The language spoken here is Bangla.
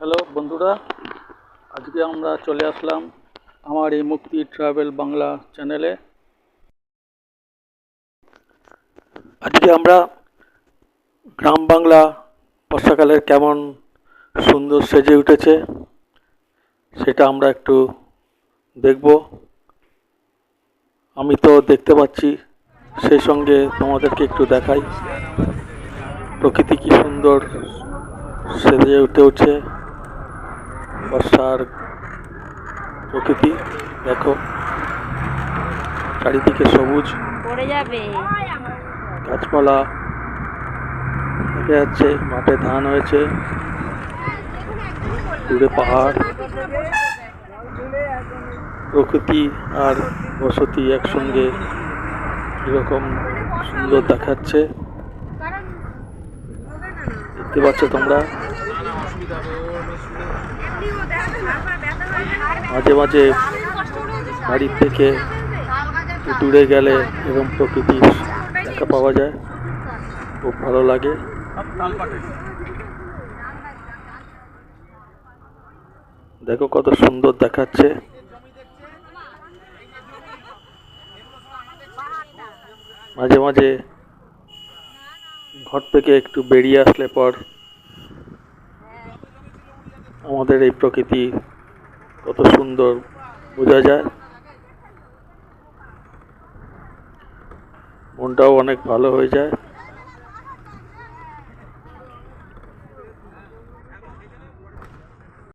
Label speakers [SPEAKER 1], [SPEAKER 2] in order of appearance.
[SPEAKER 1] হ্যালো বন্ধুরা, আজকে আমরা চলে আসলাম আমার এই মুক্তি ট্রাভেল বাংলা চ্যানেলে। আজকে আমরা গ্রাম বাংলা বর্ষাকালের কেমন সুন্দর সেজে উঠেছে সেটা আমরা একটু দেখব। আমি তো দেখতে পাচ্ছি, সেই সঙ্গে তোমাদেরকে একটু দেখাই প্রকৃতি কি সুন্দর সেজে উঠে উঠছে। বর্ষার প্রকৃতি দেখো। চারিদিকে সবুজ।
[SPEAKER 2] পড়ে যাবে।
[SPEAKER 1] গাছপালা দেখা যাচ্ছে মাঠে ধান হয়েছে দূরে পাহাড়। প্রকৃতি আর বসতি একসঙ্গে কীরকম সুন্দর দেখাচ্ছে। দেখতে পাচ্ছ তোমরা? মাঝে মাঝে বাড়ির থেকে দূরে গেলে এরকম প্রকৃতির দেখা পাওয়া যায়। খুব ভালো লাগে। দেখো কত সুন্দর দেখাচ্ছে। মাঝে মাঝে ঘর থেকে একটু বেরিয়ে আসলে পর আমাদের এই প্রকৃতি কত সুন্দর বোঝা যায়? মনটাও অনেক ভালো হয়ে যায়।